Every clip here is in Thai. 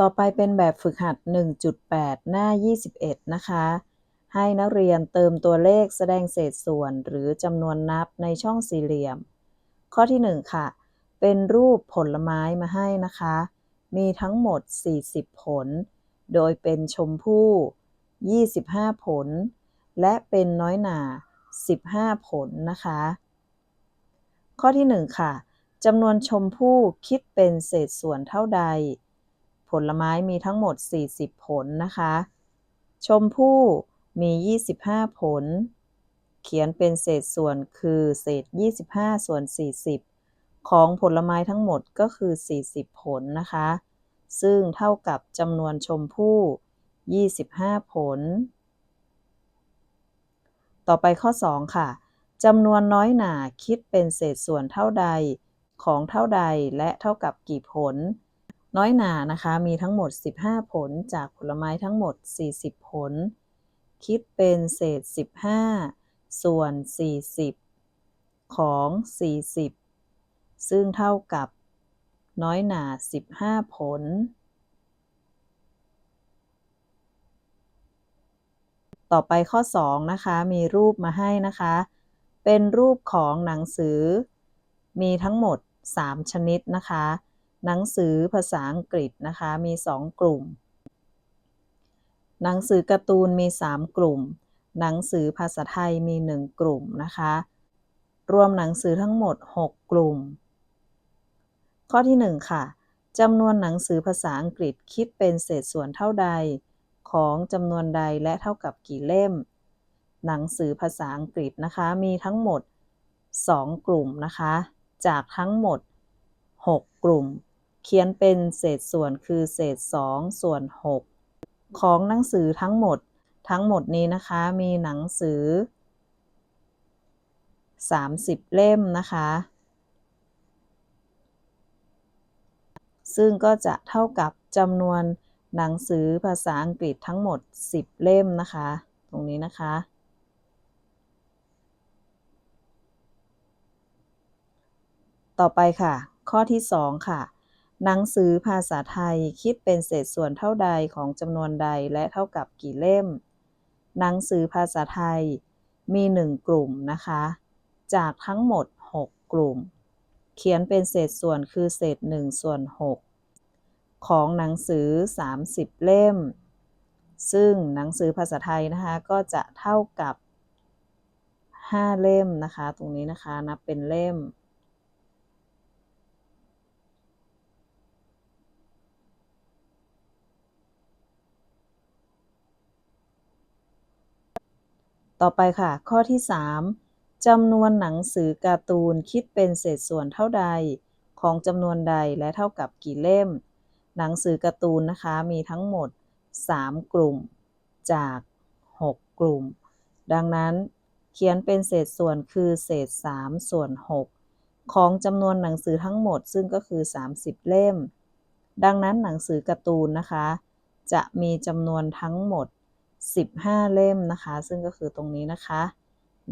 ต่อไปเป็นแบบฝึกหัด 1.8 หน้า 21 นะคะ ให้นักเรียนเติมตัวเลขแสดงเศษส่วนหรือจำนวนนับในช่องสี่เหลี่ยม ข้อที่ 1 ค่ะ เป็นรูปผลไม้มาให้นะคะ มีทั้งหมด 40 ผล โดยเป็นชมพู่ 25 ผล และเป็นน้อยหนา15 ผลนะคะ ข้อที่ 1 ค่ะจำนวนชมพู่คิดเป็นเศษส่วนเท่าใด ลไม้มีทั้งหมด 40 ผลนะคะ ชมพู่มี 25 ผล เขียนเป็นเศษส่วนคือเศษ 25 ส่วน 40 ของผลไม้ทั้งหมดก็คือ 40 ผลนะคะ ซึ่งเท่ากับจำนวนชมพู่ 25 ผล ต่อไปข้อ 2 ค่ะจำนวนน้อยหนาคิดเป็นเศษส่วนเท่าใดของเท่าใดและเท่ากับกี่ผล น้อยหนานะคะ มีทั้งหมด 15 ผลจากผลไม้ทั้งหมด 40 ผล คิดเป็นเศษ 15 ส่วน 40 ของ 40 ซึ่งเท่ากับ น้อยหนา 15 ผล ต่อไปข้อ 2 นะคะ มีรูปมาให้นะคะ เป็นรูปของหนังสือ มีทั้งหมด 3 ชนิดนะคะ หนังสือภาษาอังกฤษนะคะมี 2 กลุ่ม หนังสือการ์ตูนมี 3 กลุ่ม หนังสือภาษาไทยมี 1 กลุ่มนะคะ รวมหนังสือทั้งหมด 6 กลุ่ม ข้อที่ 1 ค่ะจำนวนหนังสือภาษาอังกฤษคิดเป็นเศษส่วนเท่าใด ของจำนวนใดและเท่ากับกี่เล่ม หนังสือภาษาอังกฤษนะคะมีทั้งหมด 2 กลุ่มนะคะ จากทั้งหมด 6 กลุ่ม เขียนเป็นเศษส่วนคือเศษ 2 ส่วน 6 ของหนังสือทั้งหมด ทั้งหมดนี้นะคะมีหนังสือ 30 เล่มนะคะ ซึ่งก็จะเท่ากับจำนวนหนังสือภาษาอังกฤษทั้งหมด 10 เล่มนะคะ ตรงนี้นะคะ ต่อไปค่ะ ข้อที่ 2 ค่ะ หนังสือภาษาไทยคิดเป็นเศษส่วนเท่าใดของจำนวนใดและเท่ากับกี่เล่ม หนังสือภาษาไทยมี 1 กลุ่มนะคะ จากทั้งหมด 6 กลุ่ม เขียนเป็นเศษส่วนคือเศษ1ส่วน 6 ของหนังสือ 30 เล่ม ซึ่งหนังสือภาษาไทยนะคะก็จะเท่ากับ 5 เล่มนะคะ ตรงนี้นะคะนับเป็นเล่ม ต่อไปค่ะ ข้อที่ 3จำนวนหนังสือการ์ตูนคิดเป็นเศษส่วนเท่าใดของจำนวนใดและเท่ากับกี่เล่ม หนังสือการ์ตูนนะคะมีทั้งหมด 3 กลุ่ม จาก 6 กลุ่ม ดังนั้นเขียนเป็นเศษส่วนคือเศษ 3 ส่วน 6 ของจำนวนหนังสือทั้งหมดซึ่งก็คือ 30 เล่ม ดังนั้นหนังสือการ์ตูนนะคะ จะมีจำนวนทั้งหมด 15 เล่มนะคะ ซึ่งก็คือตรงนี้นะคะ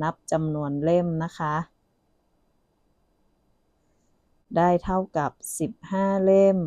นับจำนวนเล่มนะคะ ได้เท่ากับ 15 เล่ม